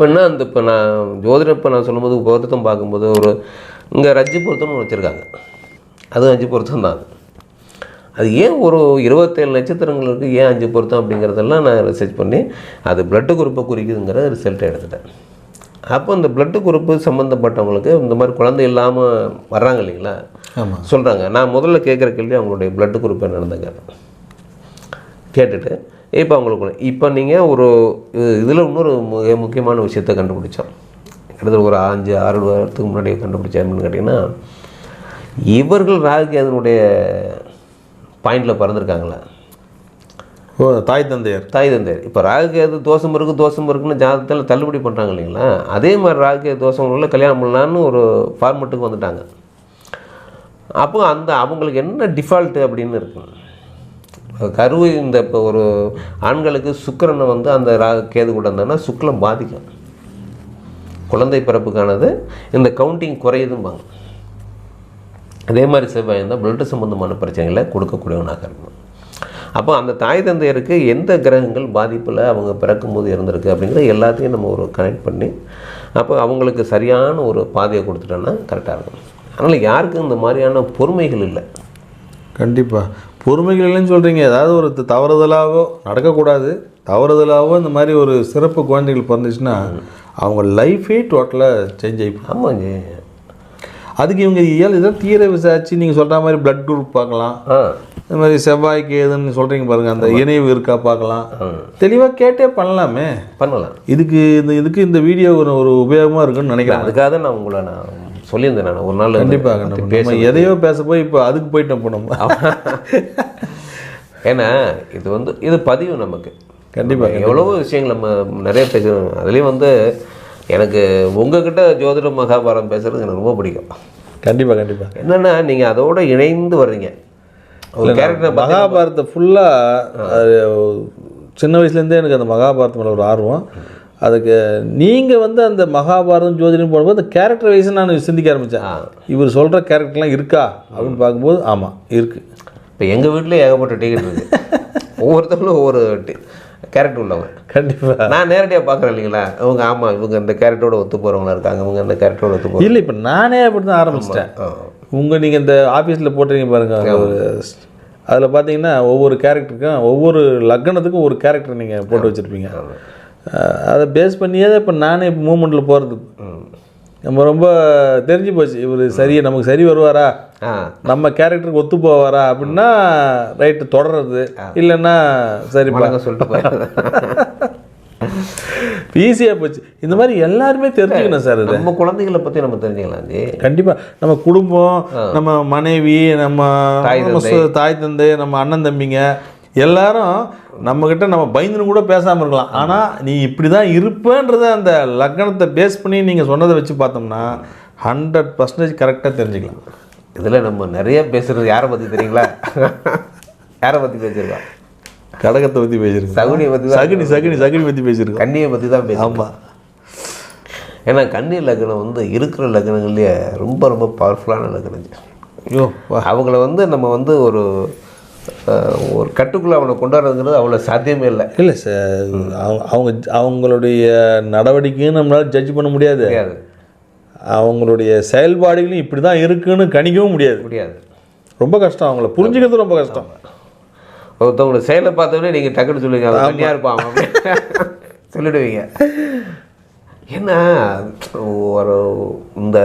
இப்போ என்ன அந்த இப்போ நான் ஜோதிடம் இப்போ நான் சொல்லும்போது பொருத்தம் பார்க்கும்போது ஒரு இங்கே ரஜ்ஜு பொருத்தம்னு வச்சுருக்காங்க. அதுவும் அஞ்சு பொருத்தம் தான். அது ஏன் ஒரு இருபத்தேழு நட்சத்திரங்களுக்கு ஏன் அஞ்சு பொருத்தம் அப்படிங்கிறதெல்லாம் நான் ரிசர்ச் பண்ணி அது பிளட்டு குரூப்பை குறிக்குதுங்கிற ரிசல்ட்டை எடுத்துட்டேன். அப்போ இந்த பிளட்டு குரூப்பு சம்மந்தப்பட்டவங்களுக்கு இந்த மாதிரி குழந்தை இல்லாமல் வர்றாங்க இல்லைங்களா? ஆமாம் சொல்கிறாங்க நான் முதல்ல கேட்குற கேள்வி அவங்களுடைய பிளட்டு குரூப் என்னன்னு கேட்டுட்டு இப்போ அவங்களுக்கு இப்போ நீங்கள் ஒரு இதில் இன்னொரு மிக முக்கியமான விஷயத்தை கண்டுபிடிச்சோம். கிட்டத்தட்ட ஒரு அஞ்சு ஆறு வருடத்துக்கு முன்னாடி கண்டுபிடிச்சேன்னு கேட்டிங்கன்னா இவர்கள் ராகுகேதனுடைய பாயிண்டில் பிறந்திருக்காங்களா. ஓ தாய் தந்தையர். தாய் தந்தையர். இப்போ ராகுகேது தோஷம் இருக்குது தோஷம் இருக்குன்னு ஜாதகத்தில் தள்ளுபடி பண்ணுறாங்க இல்லைங்களா? அதே மாதிரி ராகுகேது தோஷம் உள்ள கல்யாணம் பண்ணலான்னு ஒரு ஃபார்மெட்டுக்கு வந்துட்டாங்க. அப்போ அந்த அவங்களுக்கு என்ன டிஃபால்ட்டு அப்படின்னு இருக்கு? கருவு இந்த இப்போ ஒரு ஆண்களுக்கு சுக்கரனை வந்து அந்த ரா கேது கூட இருந்தோன்னா சுக்லம் பாதிக்கும். குழந்தை பிறப்புக்கானது இந்த கவுண்டிங் குறையுதும்பாங்க. அதே மாதிரி செவ்வாய் இருந்தால் பிளட் சம்மந்தமான பிரச்சனைகளை கொடுக்கக்கூடியவனாக இருக்கும் அப்போ அந்த தாய் தந்தையருக்கு எந்த கிரகங்கள் பாதிப்பில் அவங்க பிறக்கும்போது இருந்திருக்கு அப்படிங்கிறத எல்லாத்தையும் நம்ம ஒரு கனெக்ட் பண்ணி அப்போ அவங்களுக்கு சரியான ஒரு பாதையை கொடுத்துட்டோன்னா கரெக்டாக இருக்கும். அதனால் யாருக்கும் இந்த மாதிரியான பொறுமைகள் இல்லை. கண்டிப்பாக பொறுமைகள் இல்லைன்னு சொல்கிறீங்க ஏதாவது ஒரு த- தவறுதலாவோ நடக்கக்கூடாது. தவறுதலாவோ இந்த மாதிரி ஒரு சிறப்பு குழந்தைகள் பிறந்துச்சுன்னா அவங்க லைஃபே டோட்டலாக சேஞ்ச் ஆகி ஜி அதுக்கு இவங்க இயல் இதை தீர விசாரிச்சு நீங்கள் சொல்கிற மாதிரி பிளட் குரூப் பார்க்கலாம். இந்த மாதிரி செவ்வாய்க்கு எதுன்னு சொல்கிறீங்க பாருங்கள் அந்த இணைவு இருக்கா பார்க்கலாம். தெளிவாக கேட்டே பண்ணலாமே. பண்ணலாம். இதுக்கு இந்த இதுக்கு இந்த வீடியோ ஒரு ஒரு உபயோகமாக இருக்குன்னு நினைக்கிறேன். அதுக்காக நான் உங்களை நான் சொல்லியிருந்தேன் நான். ஒரு நாள் கண்டிப்பாக நம்ம எதையோ பேச போய் இப்போ அதுக்கு போயிட்டோம் நம்ம ஏன்னா இது வந்து இது பதிவு நமக்கு. கண்டிப்பாக எவ்வளவோ விஷயங்கள் நம்ம நிறைய பேசுகிறோம் அதுலேயும் வந்து எனக்கு உங்ககிட்ட ஜோதிட மகாபாரதம் பேசுறது எனக்கு ரொம்ப பிடிக்கும். கண்டிப்பாக கண்டிப்பாக என்னென்னா நீங்கள் அதோட இணைந்து வர்றீங்க. ஒரு கேரக்டர் மகாபாரத்தை ஃபுல்லாக சின்ன வயசுலேருந்தே எனக்கு அந்த மகாபாரதம் மேலே ஒரு ஆர்வம். அதுக்கு நீங்கள் வந்து அந்த மகாபாரதம் ஜோதிடம் போடும்போது அந்த கேரக்டர் வைஸ் நான் சிந்திக்க ஆரம்பித்தேன் இவர் சொல்கிற கேரக்டர்லாம் இருக்கா? அப்படின்னு பார்க்கும்போது ஆமாம் இருக்குது இப்போ எங்கள் வீட்டில் ஏகப்பட்ட டிக்கெட் இருக்குது ஒவ்வொருத்தவங்களும் ஒவ்வொரு கேரக்டர் உள்ளவங்க. கண்டிப்பாக நான் நேரடியாக பார்க்குறேன் இல்லைங்களா? இவங்க ஆமாம் இவங்க இந்த கேரக்டரோட ஒத்து போகிறவங்களா இருக்காங்க இவங்க இந்த கேரக்டரோட ஒத்து போகிறோம் இல்லை இப்போ நானே அப்படி தான் ஆரம்பிச்சிட்டேன். உங்கள் நீங்கள் இந்த ஆஃபீஸில் போட்டுறீங்க பாருங்க அந்த ஒரு அதில் பார்த்தீங்கன்னா ஒவ்வொரு கேரக்டருக்கும் ஒவ்வொரு லக்னத்துக்கும் ஒரு கேரக்டர் நீங்கள் போட்டு வச்சுருப்பீங்க. அதை பேஸ் பண்ணியே தான் இப்போ நானே இப்போ மூமெண்ட்டில் போகிறது நம்ம ரொம்ப தெரிஞ்சு போச்சு இவர் சரி நமக்கு சரி வருவாரா? நம்ம கேரக்டருக்கு ஒத்து போவாரா அப்படின்னா ரைட்டு தொடர்றது இல்லைன்னா சரி சொல்லிட்டு ஈஸியாக போச்சு. இந்த மாதிரி எல்லாருமே தெரிஞ்சுக்கணும் சார் இது. நம்ம குழந்தைகளை பற்றி நம்ம தெரிஞ்சுக்கலாம் ஜி கண்டிப்பா. நம்ம குடும்பம் நம்ம மனைவி நம்ம தாய் தந்தை. நம்ம அண்ணன் தம்பிங்க எல்லாரும் நம்மக்கிட்ட நம்ம பயந்துன்னு கூட பேசாமல் இருக்கலாம். ஆனால் நீ இப்படி தான் இருப்பேன்றத அந்த லக்னத்தை பேஸ் பண்ணி நீங்கள் சொன்னதை வச்சு பார்த்தோம்னா ஹண்ட்ரட் பர்சன்டேஜ் கரெக்டாக தெரிஞ்சுக்கலாம். இதில் நம்ம நிறைய பேசுறது யாரை பற்றி தெரியுங்களா? யாரை பற்றி பேசியிருக்கோம்? கடகத்தை பற்றி பேசியிருக்கோம். சகுனியை பற்றி தான் சகுனி சகுனி சகுனி பற்றி பேசியிருக்கோம். கன்னியை பற்றி தான் பேசுவோம் ஆமாம் ஏன்னா கன்னி லக்னம் வந்து இருக்கிற லக்னங்கள்லேயே ரொம்ப ரொம்ப பவர்ஃபுல்லான லக்னம். ஐயோ அவங்கள வந்து நம்ம வந்து ஒரு ஒரு கட்டுக்குள்ளே அவனை கொண்டாடுறதுங்கிறது அவ்வளோ சாத்தியமே இல்லை. இல்லை சார் அவங்க- அவங்க அவங்களுடைய நடவடிக்கையும் நம்மளால ஜட்ஜ் பண்ண முடியாது. முடியாது. அவங்களுடைய செயல்பாடுகளும் இப்படி தான் இருக்குன்னு கணிக்கவும் முடியாது. முடியாது. ரொம்ப கஷ்டம் அவங்கள. புரிஞ்சுக்கிறது ரொம்ப கஷ்டம். ஒருத்தவங்களோட செயலை பார்த்தோன்னே நீங்கள் டக்குன்னு சொல்லுவீங்க அவன் கன்னியாக இருப்பான் சொல்லிடுவீங்க. ஏன்னா ஒரு இந்த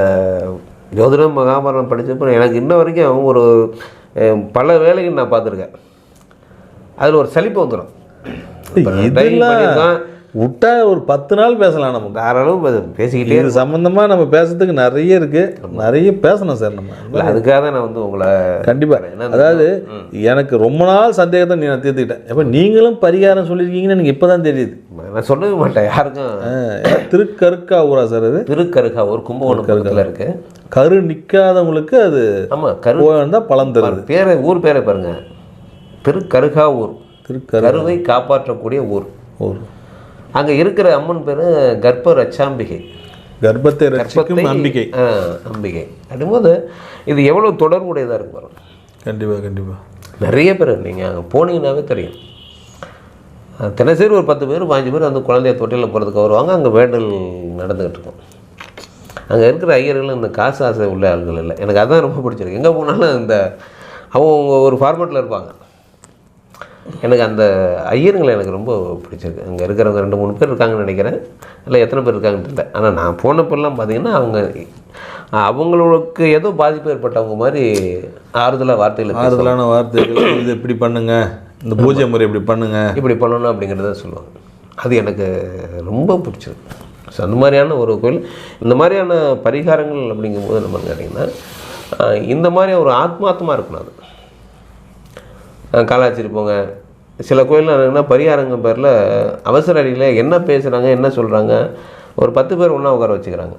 ஜோதிடம் மகாபாரதம் படித்தப்ப எனக்கு இன்ன வரைக்கும் ஒரு பல வேலைகள் நான் பார்த்துருக்கேன். அதில் ஒரு சலிப்பு வந்துடும் இதெல்லாம் விட்டா ஒரு பத்து நாள் பேசலாம் நம்ம. தாராளம் பேசிக்கிட்டே இது சம்பந்தமா நம்ம பேசுறதுக்கு நிறைய இருக்கு. நிறைய பேசணும் சார் நம்ம. இல்லை அதுக்காக தான் நான் வந்து உங்களை கண்டிப்பா. அதாவது எனக்கு ரொம்ப நாள் சந்தேகத்தை நீ நான் தீர்த்துக்கிட்டேன். எப்ப நீங்களும் பரிகாரம் சொல்லியிருக்கீங்கன்னு எனக்கு இப்பதான் தெரியுது. நான் சொல்லவே மாட்டேன். யாருக்கும் திருக்கருக்கா ஊரா சார் அது? திருக்கருகா ஒரு கும்பகோணம் பக்கத்தில் இருக்கு. கரு நிக்காதவங்களுக்கு அது ஆமாம் கரு போயிருந்தா பலன் தருது. பேரை ஊர் பேரை பாருங்க. திருக்கருகா ஊர். திருக்கரு கருவை காப்பாற்றக்கூடிய ஊர். ஒரு அங்கே இருக்கிற அம்மன் பேர் கர்ப்ப ரச்சாம்பிகை. கர்ப்பத்தை நம்பிக்கை ஆ, அம்பிகை. அப்படிங்கும்போது இது எவ்வளோ தொடர்புடையதாக இருக்கு பாருங்க. கண்டிப்பா கண்டிப்பா. நிறைய பேர் நீங்கள் அங்கே போனீங்கன்னாவே தெரியும். தினசரி ஒரு பத்து பேர் பாஞ்சு பேர் வந்து குழந்தைய தொட்டிலில் போகிறதுக்கு வருவாங்க. அங்கே வேண்டல் நடந்துக்கிட்டு இருக்கும். அங்கே இருக்கிற ஐயர்கள் இந்த காசு ஆசை உள்ள ஆள்கள் இல்லை. எனக்கு அதான் ரொம்ப பிடிச்சிருக்கு. எங்கே போனாலும் இந்த அவங்க ஒரு ஃபார்மேட்டில் இருப்பாங்க. எனக்கு அந்த ஐயருங்களை எனக்கு ரொம்ப பிடிச்சிருக்கு. அங்கே இருக்கிறவங்க ரெண்டு மூணு பேர் இருக்காங்கன்னு நினைக்கிறேன். இல்லை எத்தனை பேர் இருக்காங்கன்னு தெரியல. ஆனால் நான் போனப்பெல்லாம் பார்த்தீங்கன்னா அவங்க அவங்களுக்கு ஏதோ பாதிப்பு ஏற்பட்டவங்க மாதிரி ஆறுதலாக பேசுவாங்க. ஆறுதலான வார்த்தைகள் இது இப்படி பண்ணுங்க இந்த பூஜை முறை இப்படி பண்ணுங்க. இப்படி பண்ணணும் அப்படிங்கிறத சொல்லுவாங்க. அது எனக்கு ரொம்ப பிடிச்சிருக்கு. ஸோ அந்த மாதிரியான ஒரு கோயில் இந்த மாதிரியான பரிகாரங்கள் அப்படிங்கும்போது நம்ம கேட்டிங்கன்னா இந்த மாதிரி ஒரு ஆத்மார்த்தமாக இருக்கணும் அது. ஆஹ், காலாச்சிரி போங்க. சில கோயிலில் என்னன்னா பரிகாரங்க பேரில் அவசர அடியில் என்ன பேசுகிறாங்க என்ன சொல்கிறாங்க ஒரு பத்து பேர் ஒன்றா உட்கார வச்சுக்கிறாங்க.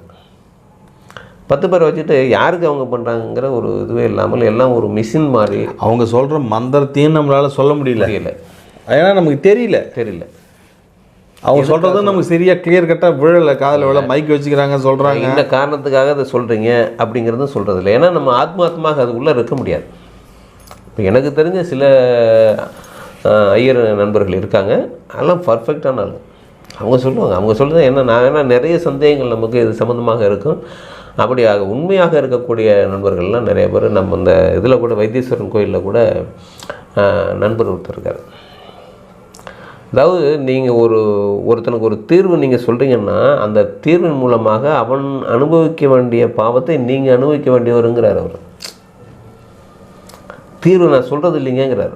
பத்து பேர் வச்சுட்டு யாருக்கு அவங்க பண்ணுறாங்கிற ஒரு இதுவே இல்லாமல் எல்லாம் ஒரு மிஷின் மாதிரி. அவங்க சொல்ற மந்திரத்தையும் நம்மளால சொல்ல முடியல. தெரியல ஏன்னா நமக்கு தெரியல. தெரியல. அவங்க சொல்றதும் நமக்கு சரியா கிளியர் கட்டா விழல. காதுல விழ மைக் வச்சுக்கிறாங்க சொல்றாங்க. இந்த காரணத்துக்காக அதை சொல்கிறீங்க அப்படிங்கிறதும் சொல்கிறது இல்லை ஏன்னா நம்ம ஆத்மாத்மாக அது உள்ளே இருக்க முடியாது. இப்போ எனக்கு தெரிஞ்ச சில ஐயர் நண்பர்கள் இருக்காங்க. அதெல்லாம் பர்ஃபெக்டான ஆள். அவங்க சொல்லுவாங்க. அவங்க சொல்கிறது என்ன நான் ஏன்னா நிறைய சந்தேகங்கள் நமக்கு இது சம்மந்தமாக இருக்கும். அப்படியாக உண்மையாக இருக்கக்கூடிய நண்பர்கள்லாம் நிறைய பேர் நம்ம இந்த இதில் கூட வைத்தீஸ்வரன் கோயிலில் கூட நண்பர் ஒருத்தர் இருக்கார். அதாவது நீங்கள் ஒரு ஒருத்தனுக்கு ஒரு தீர்வு நீங்கள் சொல்கிறீங்கன்னா அந்த தீர்வின் மூலமாக அவன் அனுபவிக்க வேண்டிய பாவத்தை நீங்கள் அனுபவிக்க வேண்டியவருங்கிறார் அவர். தீர்வு நான் சொல்கிறது இல்லைங்கிறார்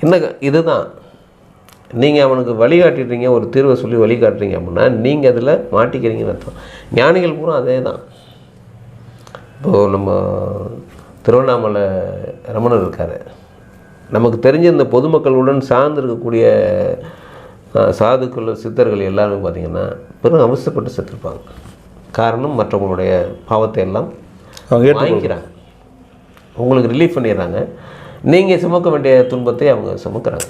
என்ன இதுதான். நீங்கள் அவனுக்கு வழிகாட்டிட்டீங்க ஒரு தீர்வை சொல்லி வழிகாட்டுறீங்க அப்படின்னா நீங்கள் அதில் மாட்டிக்கிறீங்கன்னு அர்த்தம். ஞானிகள் பூரா அதே தான் இப்போது நம்ம திருவண்ணாமலை ரமணர் இருக்கார். நமக்கு தெரிஞ்ச இந்த பொதுமக்களுடன் சார்ந்து இருக்கக்கூடிய அஹ், சாதுக்கள் சித்தர்கள் எல்லாருமே பார்த்திங்கன்னா பெரும் அவசரப்பட்டு செத்துருப்பாங்க. காரணம் மற்றவங்களுடைய பாவத்தை எல்லாம் வாங்கிக்கிறாங்க. உங்களுக்கு ரிலீஃப் பண்ணிடுறாங்க. நீங்கள் சுமக்க வேண்டிய துன்பத்தை அவங்க சுமக்கிறாங்க.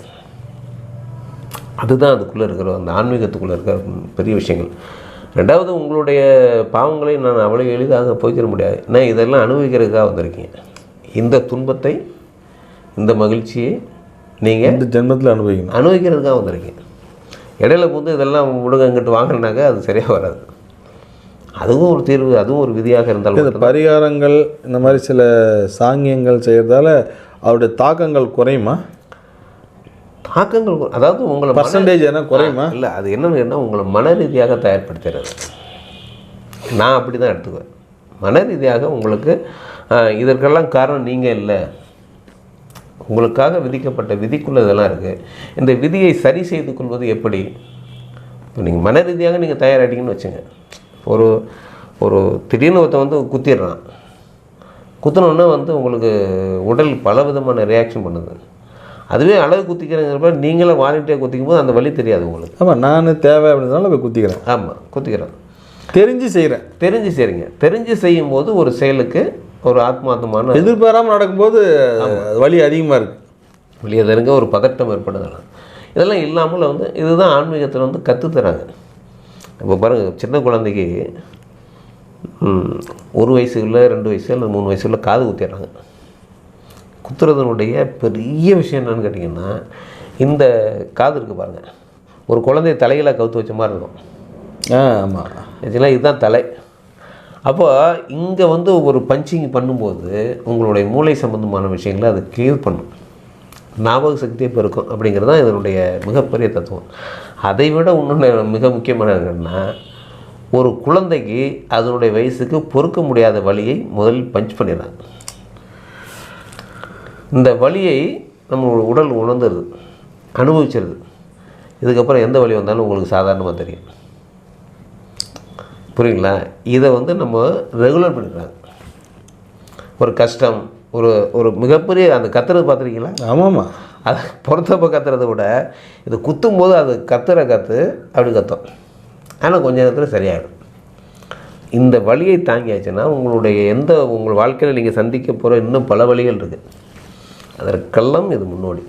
அதுதான் அதுக்குள்ளே இருக்கிற அந்த ஆன்மீகத்துக்குள்ளே இருக்கிற பெரிய விஷயங்கள். ரெண்டாவது உங்களுடைய பாவங்களை நான் அவ்வளோ எளிதாக போய்க்கிற முடியாது. நான் இதெல்லாம் அனுபவிக்கிறதுக்காக வந்திருக்கீங்க. இந்த துன்பத்தை இந்த மகிழ்ச்சியை நீங்கள் இந்த ஜென்மத்தில் அனுபவிக்கணும். அனுபவிக்கிறதுக்காக வந்திருக்கீங்க. இடையில வந்து இதெல்லாம் விடுங்க இங்கிட்டு வாங்கினாக்க அது சரியாக வராது. அதுவும் ஒரு தீர்வு அதுவும் ஒரு விதியாக இருந்தாலும் இந்த பரிகாரங்கள் இந்த மாதிரி சில சாங்கியங்கள் செய்யறதால அவருடைய தாக்கங்கள் குறையுமா? தாக்கங்கள் அதாவது உங்களை பர்சன்டேஜ் என்ன குறையுமா? இல்லை அது என்னன்னு கேட்டால் உங்களை மன ரீதியாக தயார்படுத்துறது. நான் அப்படி தான் எடுத்துக்குவேன். மன ரீதியாக உங்களுக்கு இதற்கெல்லாம் காரணம் நீங்கள் இல்லை. உங்களுக்காக விதிக்கப்பட்ட விதிக்குள்ள இதெல்லாம் இருக்குது இந்த விதியை சரி செய்து கொள்வது எப்படி? இப்போ நீங்கள் மன ரீதியாக நீங்கள் தயாராகிட்டீங்கன்னு வச்சுங்க. ஒரு ஒரு திடீர்னு ஒருத்தன் வந்து குத்திடுறான். குத்தினோன்னா வந்து உங்களுக்கு உடல் பல விதமான ரியாக்ஷன் பண்ணுது. அதுவே அளவு குத்திக்கிறங்கிறப்ப நீங்களே வாலிட்டே குத்திக்கும் போது அந்த வலி தெரியாது உங்களுக்கு. ஆமாம் நான் தேவை அப்படின்றதுனால போய் குத்திக்கிறேன். ஆமாம் குத்திக்கிறேன் தெரிஞ்சு செய்கிறேன் தெரிஞ்சு செய்றீங்க. தெரிஞ்சு செய்யும்போது ஒரு செயலுக்கு ஒரு ஆத்மார்த்தமான எதிர்பாராமல் நடக்கும்போது வலி அதிகமாக இருக்கு. வெளியே தெரிஞ்ச ஒரு பதட்டம் ஏற்படுதலாம் இதெல்லாம் இல்லாமல் வந்து இதுதான் ஆன்மீகத்தில் வந்து கற்றுத்தராங்க இப்போ பாருங்கள் சின்ன குழந்தைக்கு ஒரு வயசுக்குள்ள ரெண்டு வயசு இல்லை மூணு வயசுக்குள்ள காது குத்திடுறாங்க. குத்துறதுனுடைய பெரிய விஷயம் என்னன்னு கேட்டிங்கன்னா இந்த காது இருக்குது பாருங்கள் ஒரு குழந்தைய தலையில கவுத்து வச்ச மாதிரி இருக்கும். ஆ ஆமாம் ஆக்சுவலாக இதுதான் தலை. அப்போ இங்கே வந்து ஒரு பஞ்சிங் பண்ணும்போது உங்களுடைய மூளை சம்பந்தமான விஷயங்களை அது கிளியர் பண்ணும். ஞாபக சக்தியை பெருக்கும் அப்படிங்கிறது தான் இதனுடைய மிகப்பெரிய தத்துவம். அதை விட இன்னொன்று மிக முக்கியமான என்னன்னா ஒரு குழந்தைக்கு அதனுடைய வயசுக்கு பொறுக்க முடியாத வழியை முதலில் பஞ்ச் பண்ணிடுறாங்க இந்த வழியை நம்ம உடல் உணர்ந்துருது அனுபவிச்சிருது. இதுக்கப்புறம் எந்த வழி வந்தாலும் உங்களுக்கு சாதாரணமாக தெரியும். புரியுங்களா? இதை வந்து நம்ம ரெகுலர் பண்ணிக்கிறாங்க ஒரு கஷ்டம் ஒரு ஒரு மிகப்பெரிய அந்த கத்துறது பார்த்துருக்கீங்களா? ஆமாம்மா. அது பொறுத்தப்ப கத்துறதை விட இது குத்தும் போது அது கத்துற கத்து அப்படி கத்தும். ஆனால் கொஞ்ச நேரத்தில் சரியாயிடும். இந்த வழியை தாங்கியாச்சுன்னா உங்களுடைய எந்த உங்கள் வாழ்க்கையில் நீங்கள் சந்திக்க போகிற இன்னும் பல வழிகள் இருக்குது அதற்கெல்லாம் இது முன்னோடி.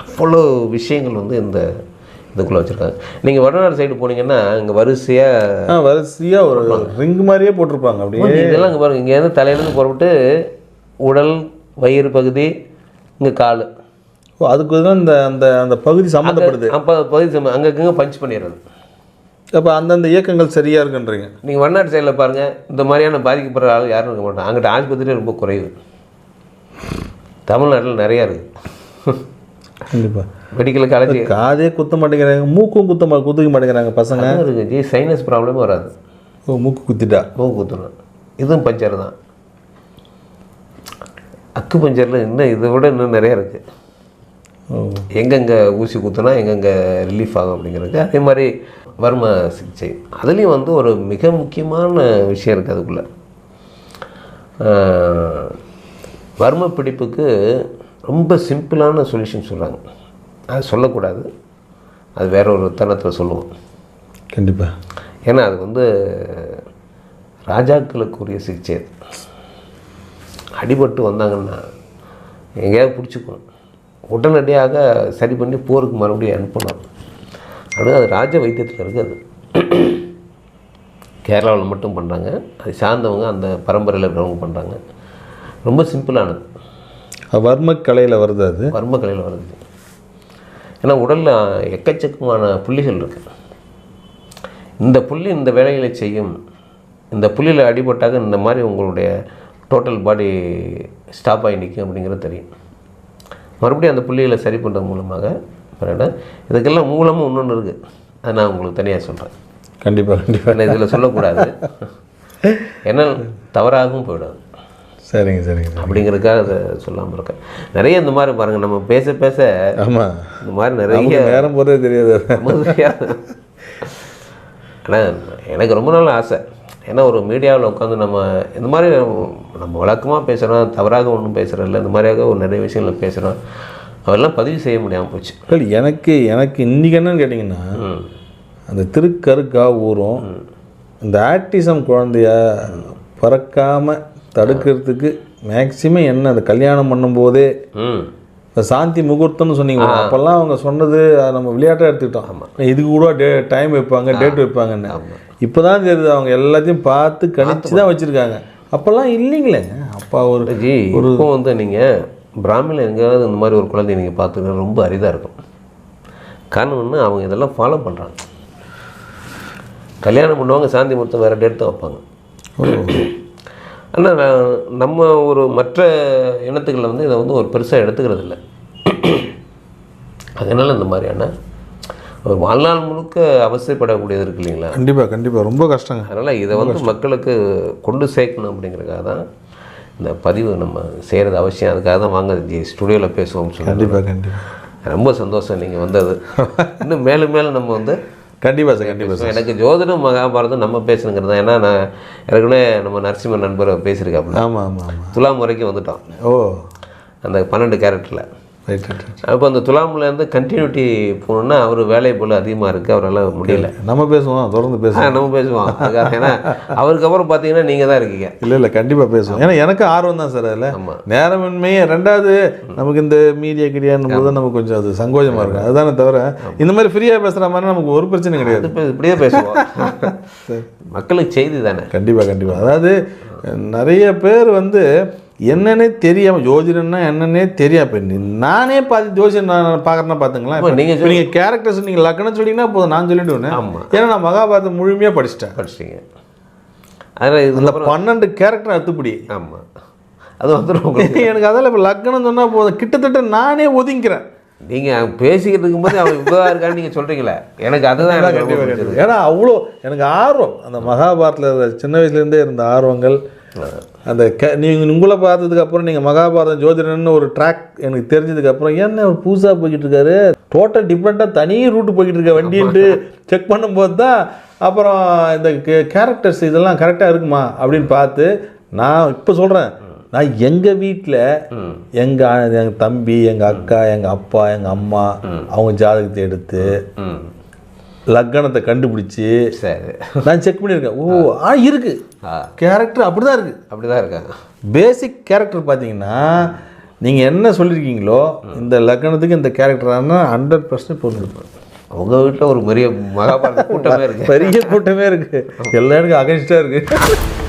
அவ்வளோ விஷயங்கள் வந்து இந்த இதுக்குள்ளே வச்சுருக்காங்க. நீங்கள் வடநாடு சைடு போனீங்கன்னா இங்கே வரிசையாக வரிசையாக ஒரு ரிங் மாதிரியே போட்டிருப்பாங்க அப்படியே. இதெல்லாம் இங்கே பாருங்க. இங்கேருந்து தலையிலேருந்து புறப்பட்டு உடல் வயிறு பகுதி இங்கே கால். ஓ அதுக்கு தான் இந்த அந்த அந்த பகுதி சம்மந்தப்படுது. அப்போ பகுதி சம- அங்கங்க பஞ்ச் பண்ணிடுறது. அப்போ அந்தந்த இயக்கங்கள் சரியாக இருக்குன்றீங்க? நீங்கள் வடநாட்டு சைடில் பாருங்கள் இந்த மாதிரியான பாதிக்கப்படுற ஆள் யாரும் இருக்க மாட்டாங்க. அங்கிட்ட ஆஸ்பத்திரி ரொம்ப குறைவு. தமிழ்நாட்டில் நிறையா இருக்குது கண்டிப்பாக மெடிக்கல் காலேஜ் காதே குத்த மாட்டேங்கிறாங்க மூக்கும் குத்த மா குத்திக்க மாட்டேங்கிறாங்க பசங்க. இருக்குது ஜி சைனஸ் ப்ராப்ளமே வராது. ஓ மூக்கு குத்திட்டா? மூக்கு குத்தணும். இதுவும் பஞ்சர் தான். அக்கு பஞ்சரில் இன்னும் இதை விட இன்னும் நிறையா இருக்குது எங்கெங்கே ஊசி குத்துனா எங்கெங்கே ரிலீஃப் ஆகும் அப்படிங்கிறது அதே மாதிரி வர்ம சிகிச்சை. அதுலேயும் வந்து ஒரு மிக முக்கியமான விஷயம் இருக்குது அதுக்குள்ளே. வர்ம பிடிப்புக்கு ரொம்ப சிம்பிளான சொல்யூஷன் சொல்கிறாங்க அது சொல்லக்கூடாது. அது வேற ஒரு தருணத்தில் சொல்லுவோம். கண்டிப்பாக ஏன்னா அது வந்து ராஜாக்களுக்குரிய சிகிச்சை. அடிபட்டு வந்தாங்கன்னா எங்கேயாவது பிடிச்சிக்கும் உடனடியாக சரி பண்ணி போருக்கு மறுபடியும் அனுப்பணும். ஆனால் அது ராஜ வைத்தியத்தில் இருக்குது கேரளாவில் மட்டும் பண்ணுறாங்க அது சார்ந்தவங்க அந்த பரம்பரையில் இருக்கிறவங்க பண்ணுறாங்க ரொம்ப சிம்பிளானது. வர்ம கலையில் வருது அது? வர்ம கலையில் வருது. ஏன்னா உடலில் எக்கச்சக்கமான புள்ளிகள் இருக்குது இந்த புள்ளி இந்த வேலைகளை செய்யும். இந்த புள்ளியில் அடிபட்டாக இந்த மாதிரி உங்களுடைய டோட்டல் பாடி ஸ்டாப் ஆகி நிற்கும் அப்படிங்கிறது தெரியும். மறுபடியும் அந்த புள்ளிகளை சரி பண்ணுறது மூலமாக இதுக்கெல்லாம் மூலமும் இன்னொன்று இருக்குது அதை நான் உங்களுக்கு தனியாக சொல்கிறேன் கண்டிப்பாக கண்டிப்பாக இதில் சொல்லக்கூடாது. ஏன்னா தவறாகவும் போயிடும் சரிங்க சரிங்க சரி அப்படிங்கிறதுக்காக அதை சொல்லாமல் இருக்கேன் நிறைய இந்த மாதிரி பாருங்கள் நம்ம பேச பேச ஆமாம் இந்த மாதிரி நிறைய நேரம் போகிறதே தெரியாது. ஆனால் எனக்கு ரொம்ப நாள் ஆசை. ஏன்னா ஒரு மீடியாவில் உட்காந்து நம்ம இந்த மாதிரி நம்ம- வழக்கமாக பேசுகிறோம் தவறாக ஒன்றும் பேசுகிறோம் இல்லை இந்த மாதிரியாக ஒரு நிறைய விஷயங்களை பேசுகிறோம் அதெல்லாம் பதிவு செய்ய முடியாமல் போச்சு. இல்லை எனக்கு எனக்கு இன்றைக்கி என்னன்னு கேட்டிங்கன்னா அந்த திருக்கருக்கா ஊரும் இந்த ஆட்டிசம் குழந்தைய பறக்காமல் தடுக்கிறதுக்கு மேக்சிமம் என்ன அந்த கல்யாணம் பண்ணும்போதே இந்த சாந்தி முகூர்த்தம்னு சொன்னீங்க அப்போல்லாம் அவங்க சொன்னது அதை நம்ம விளையாட்டாக எடுத்துக்கிட்டோம். இதுக்கு கூட டே டைம் வைப்பாங்க டேட் வைப்பாங்கன்னு. இப்போ தான் தெரியுது அவங்க எல்லாத்தையும் பார்த்து கணிச்சு தான் வச்சுருக்காங்க. அப்போல்லாம் இல்லைங்களேங்க அப்பா ஒரு ஜி இப்போ வந்து நீங்கள் பிராமியில் எங்கேயாவது இந்த மாதிரி ஒரு குழந்தைய நீங்கள் பார்த்துக்க ரொம்ப அரிதாக இருக்கும். காரணம் என்ன அவங்க இதெல்லாம் ஃபாலோ பண்ணுறாங்க கல்யாணம் பண்ணுவாங்க சாந்தி முகூர்த்தம் வேறு டேட் தான் வைப்பாங்க. ஆனால் நம்ம ஒரு மற்ற இனத்துக்களில் வந்து இதை வந்து ஒரு பெருசாக எடுத்துக்கிறது இல்லை அதனால் இந்த மாதிரியான ஒரு வாழ்நாள் முழுக்க அவசியப்படக்கூடியது இருக்கு இல்லைங்களா? கண்டிப்பாக கண்டிப்பாக ரொம்ப கஷ்டங்க. அதனால் இதை வந்து மக்களுக்கு கொண்டு சேர்க்கணும் அப்படிங்கிறதுக்காக தான் இந்த பதிவு நம்ம செய்கிறது அவசியம். அதுக்காக தான் வாங்க ஸ்டுடியோவில் பேசுவோம்னு சொல்லி கண்டிப்பாக கண்டிப்பாக ரொம்ப சந்தோஷம் நீங்கள் வந்தது. இன்னும் மேலும் மேலும் நம்ம வந்து கண்டிப்பாக சார் கண்டிப்பாக சார். எனக்கு ஜோதிடம் மகாபாரதம் நம்ம பேசுனுங்கிறது தான். ஏன்னா நான் ஏற்கனவே நம்ம நரசிம்ம நண்பர் பேசியிருக்காப்புல. ஆமாம் ஆமாம் ஆமாம் துலாம் வரைக்கும் வந்துட்டோம். ஓ. அந்த பன்னெண்டு கேரக்டரில். அப்போ அந்த துலாம்லேருந்து கண்டினியூட்டி போகணுன்னா அவர் வேலை போல் அதிகமாக இருக்குது அவரால் முடியல. நம்ம பேசுவோம் தொடர்ந்து பேசுவோம். நம்ம பேசுவோம். ஏன்னா அவருக்கு அப்புறம் பார்த்தீங்கன்னா நீங்கள் தான் இருக்கீங்க. இல்லை இல்லை கண்டிப்பாக பேசுவோம். ஏன்னா எனக்கு ஆர்வம் தான் சார் அதில். ஆமாம் நேரமின்மையே ரெண்டாவது நமக்கு இந்த மீடியா கிரியான்னும் போது நமக்கு கொஞ்சம் அது சங்கோஜமாக இருக்கும் அதுதானே தவிர இந்த மாதிரி ஃப்ரீயாக பேசுகிற மாதிரி நமக்கு ஒரு பிரச்சனை கிடையாது. இப்போ இப்படியே பேசுவோம். மக்களுக்கு செய்தி தானே? கண்டிப்பாக கண்டிப்பாக அதாவது நிறைய பேர் வந்து என்னன்னே தெரியாம ஜோதிடம்னா என்னன்னே தெரியாது இப்போ நானே பார்த்து ஜோசியம் நான் பார்க்குறேன்னா பார்த்துங்களேன். இப்போ நீங்க இப்போ நீங்கள் கேரக்டர்ஸ் நீங்கள் லக்கணம் சொல்லிங்கன்னா போதும். நான் சொல்லிடுவேன். ஆமாம் ஏன்னா நான் மகாபாரதம் முழுமையாக படிச்சிட்டேன். படிச்சிட்டீங்க. அதனால் இது அந்த பன்னெண்டு கேரக்டர் அத்துப்படி. ஆமாம் அது வந்துடும் எனக்கு அதெல்லாம் இப்போ லக்கணம் சொன்னால் போதும். கிட்டத்தட்ட நானே ஒதுங்கிறேன். நீங்கள் பேசிக்கிட்டு இருக்கும்போது அவன் இவ்வளோ இருக்கான்னு நீங்கள் சொல்கிறீங்களே எனக்கு அதுதான் எனக்கு. ஏன்னா அவ்வளோ எனக்கு ஆர்வம். அந்த மகாபாரத்தில் சின்ன வயசுலேருந்தே இருந்த ஆர்வங்கள் அந்த க நீங்கள் உங்களை பார்த்ததுக்கு அப்புறம் நீங்கள் மகாபாரதம் ஜோதிடன்னு ஒரு ட்ராக் எனக்கு தெரிஞ்சதுக்கு அப்புறம் என்ன ஒரு புதுசாக போய்கிட்டு இருக்காரு டோட்டல் டிஃப்ரெண்ட்டாக தனி ரூட்டு போய்கிட்டு இருக்க வண்டின்ட்டு செக் பண்ணும்போது தான் அப்புறம் இந்த கேரக்டர்ஸ் இதெல்லாம் கரெக்டாக இருக்குமா அப்படின்னு பார்த்து நான் இப்போ சொல்கிறேன் நான் எங்கள் வீட்டில் எங்கள் எங்கள் தம்பி எங்கள் அக்கா எங்கள் அப்பா எங்கள் அம்மா அவங்க ஜாதகத்தை எடுத்து லக்கணத்தை கண்டுபிடிச்சி சரி. நான் செக் பண்ணியிருக்கேன். ஓ ஆ இருக்கு. ஆ. கேரக்டர் அப்படி தான் இருக்குது அப்படி தான் இருக்காங்க பேசிக் கேரக்டர் பார்த்தீங்கன்னா நீங்கள் என்ன சொல்லியிருக்கீங்களோ இந்த லக்கணத்துக்கு இந்த கேரக்டரான ஹண்ட்ரட் பர்சன்ட் பொருள் உங்கள் வீட்டில் ஒரு பெரிய மகாபாரத கூட்டமே இருக்கு. பெரிய கூட்டமே இருக்குது எல்லாருக்கும் அகைன்ஸ்டாக இருக்குது